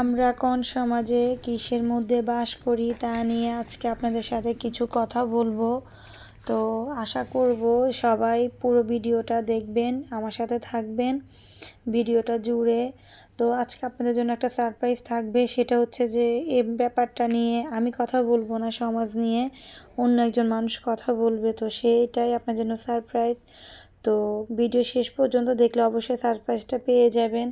আমরা কোন সমাজে কিসের মধ্যে বাস করি তা নিয়ে আজকে আপনাদের সাথে কিছু কথা বলব। তো আশা করব সবাই পুরো ভিডিওটা দেখবেন, আমার সাথে থাকবেন, ভিডিওটা জুড়ে। তো আজকে আপনাদের জন্য একটা সারপ্রাইজ থাকবে, সেটা হচ্ছে যে এ ব্যাপারটা নিয়ে আমি কথা বলব না সমাজ নিয়ে, অন্য একজন মানুষ কথা বলবে, তো সেটাই আপনার জন্য সারপ্রাইজ তো ভিডিও শেষ পর্যন্ত দেখলে অবশ্যই সারপ্রাইজটা পেয়ে যাবেন।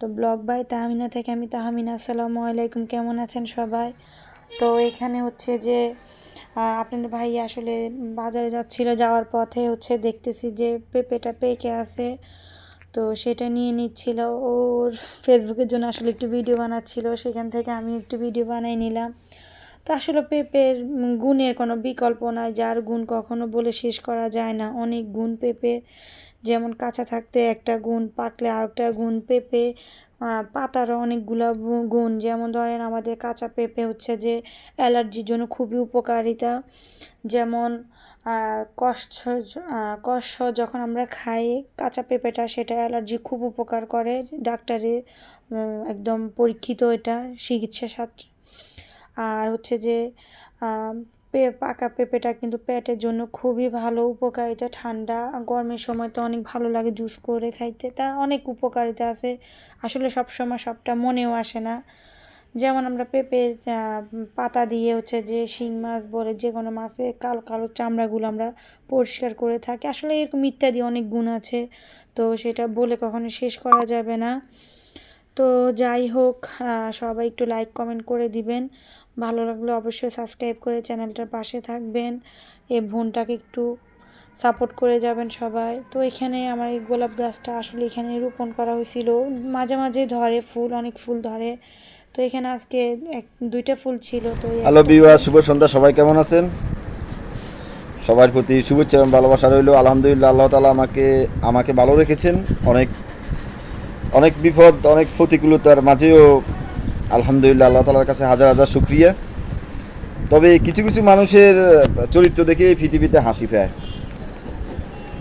তো ব্লগ বাই তাহমিনা থেকে আমি তাহমিনা আসসালামু আলাইকুম কেমন আছেন সবাই? তো এখানে হচ্ছে যে আহ, আপনাদের ভাই আসলে বাজারে যাচ্ছিল যাওয়ার পথে হচ্ছে দেখতেছি যে পেঁপেটা পেকে আছে। তো সেটা নিয়ে নিচ্ছিল। ওর ফেসবুকের জন্য আসলে একটু ভিডিও বানাচ্ছিল। সেখান থেকে আমি একটু ভিডিও বানাই নিলাম। তো আসলে পেঁপের গুণের কোনো বিকল্প নাই, যার গুণ কখনো বলে শেষ করা যায় না। অনেক গুণ পেঁপে, যেমন কাঁচা থাকতে একটা গুণ, পাকলে আরেকটা গুণ, পেঁপে পাতারও অনেকগুলো গুণ, যেমন ধরেন আমাদের কাঁচা পেঁপে হচ্ছে যে অ্যালার্জির জন্য খুবই উপকারিতা। যেমন কষ্ট কষ্ট যখন আমরা খাই, কাঁচা পেঁপেটা সেটা অ্যালার্জি খুব উপকার করে। ডাক্তারে একদম পরীক্ষিত এটা, চিকিৎসা আর হচ্ছে যে পাকা পেঁপেটা কিন্তু পেটের জন্য খুবই ভালো উপকারিতা ঠান্ডা, গরমের সময় তো অনেক ভালো লাগে জুস করে খাইতে। তার অনেক উপকারিতা আছে। আসলে সব সময় সবটা মনেও আসে না। যেমন আমরা পেঁপের পাতা দিয়ে হচ্ছে যে, শিং মাছ বলে যে কোনো মাছের কালো কালো চামড়াগুলো আমরা পরিষ্কার করে থাকি। আসলে এরকম ইত্যাদি অনেক গুণ আছে। তো সেটা বলে কখনো শেষ করা যাবে না। তো যাই হোক সবাই একটু লাইক কমেন্ট করে দিবেন। ভালো লাগলে অবশ্যই সাবস্ক্রাইব করে চ্যানেলটার পাশে থাকবেন। এই বোনটাকে একটু সাপোর্ট করে যাবেন সবাই। তো এখানে আমার এই গোলাপ গাছটা আসলে এখানে রোপণ করা হয়েছিল। মাঝে মাঝে ধরে ফুল অনেক ফুল ধরে। তো এখানে আজকে এক দুইটা ফুল ছিল। তো হ্যালো বিওয়া শুভ সন্ধ্যা। সবাই কেমন আছেন? সবার প্রতি শুভেচ্ছা এবং ভালোবাসা রইল। আলহামদুলিল্লাহ আল্লাহ তালা আমাকে আমাকে ভালো রেখেছেন। অনেক অনেক বিপদ অনেক প্রতিকূলতার মাঝেও আলহামদুলিল্লাহ, আল্লাহ তালার কাছে হাজার হাজার শুক্রিয়া। তবে কিছু কিছু মানুষের চরিত্র দেখে এই পৃথিবীতে হাসি পায়।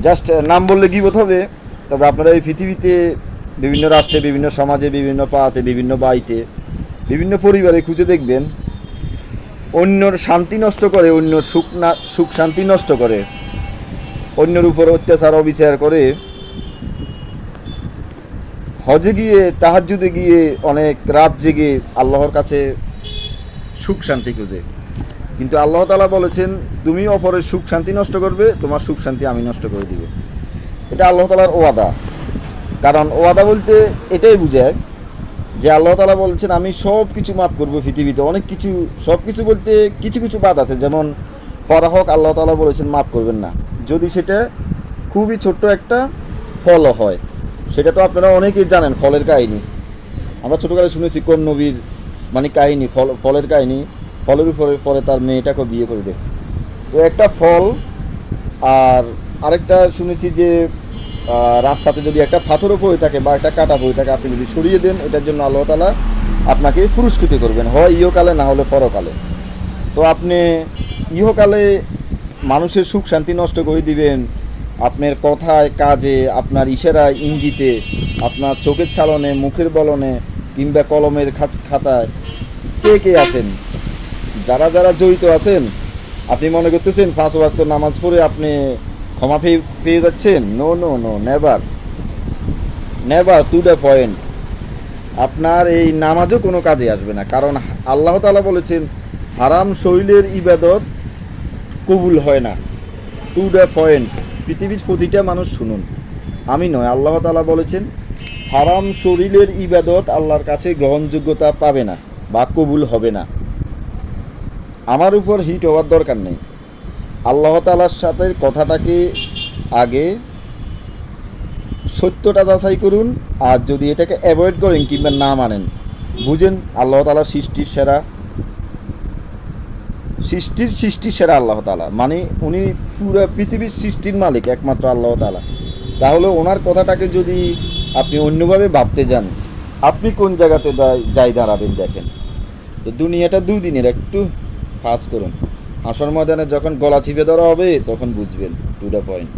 জাস্ট নাম বললে গিবত হবে, তবে আপনারা এই পৃথিবীতে বিভিন্ন রাষ্ট্রে, বিভিন্ন সমাজে, বিভিন্ন পাতে বিভিন্ন বাড়িতে, বিভিন্ন পরিবারে খুঁজে দেখবেন, অন্যর শান্তি নষ্ট করে অন্য সুখ না, সুখ শান্তি নষ্ট করে, অন্যের উপর অত্যাচার, অবিচার করে হজে গিয়ে, তাহাজ্জুদে গিয়ে অনেক রাত জেগে আল্লাহর কাছে সুখ শান্তি খুঁজে। কিন্তু আল্লাহ তালা বলেছেন, তুমি অপরের সুখ শান্তি নষ্ট করবে, তোমার সুখ শান্তি আমি নষ্ট করে দিবে। এটা আল্লাহ তালার ওয়াদা। কারণ ওয়াদা বলতে এটাই বোঝায় যে আল্লাহ তালা বলছেন, আমি সব কিছু মাফ করব পৃথিবীতে। অনেক কিছু সব কিছু বলতে কিছু কিছু বাদ আছে। যেমন হোক, আল্লাহ তালা বলেছেন, মাফ করবেন না। যদি সেটা খুবই ছোট্ট একটা ফল হয় সেটা তো আপনারা অনেকেই জানেন, ফলের কাহিনী। আমরা ছোটোকালে শুনেছি কোন নবীর মানে কাহিনী, ফল, ফলের কাহিনী, ফলের উপরে পরে তার মেয়েটাকে বিয়ে করে দেয়। তো একটা ফল, আর আরেকটা শুনেছি যে রাস্তাতে যদি একটা পাথরও পড়ে থাকে বা একটা কাটা পড়ে থাকে, আপনি যদি সরিয়ে দেন, এটার জন্য আল্লাহ তালা আপনাকে পুরস্কৃত করবেন। হয় ইহকালে, না হলে পরকালে। তো আপনি ইহকালে মানুষের সুখ শান্তি নষ্ট করে দিবেন আপনার কথায়, কাজে, আপনার ইশারায়, ইঙ্গিতে, আপনার চোখের চালনে, মুখের বলনে, কিংবা কলমের খাত- খাতায় কে কে আছেন? যারা যারা জড়িত আছেন, আপনি মনে করতেছেন পাঁচ ওয়াক্ত নামাজ পড়ে আপনি ক্ষমা পেয়ে পেয়ে যাচ্ছেন? No no no never never to the point আপনার এই নামাজও কোনো কাজে আসবে না, কারণ আল্লাহ তালা বলেছেন, হারাম শৈলের ইবাদত কবুল হয় না। টু দ্য পয়েন্ট পৃথিবীর প্রতিটা মানুষ শুনুন। আমি নয়, আল্লাহ তালা বলেছেন, হারাম শরীরের ইবাদত আল্লাহর কাছে গ্রহণযোগ্যতা পাবে না বা কবুল হবে না। আমার উপর হিট হওয়ার দরকার নেই। আল্লাহ তালার সাথে কথাটাকে আগে সত্যটা যাচাই করুন আর যদি এটাকে অ্যাভয়েড করেন কিংবা না মানেন, বুঝেন আল্লাহ তালা সৃষ্টির সেরা সৃষ্টির সৃষ্টি সেরা আল্লাহ তালা মানে উনি পুরো পৃথিবীর সৃষ্টির মালিক, একমাত্র আল্লাহ তালা তাহলে ওনার কথাটাকে যদি আপনি অন্যভাবে ভাবতে যান, আপনি কোন জায়গাতে যাই দাঁড়াবেন দেখেন। তো দুনিয়াটা দুদিনের, একটু পাস করুন। আসর ময়দানে যখন গলা চিপে ধরা হবে, তখন বুঝবেন টু দ্য পয়েন্ট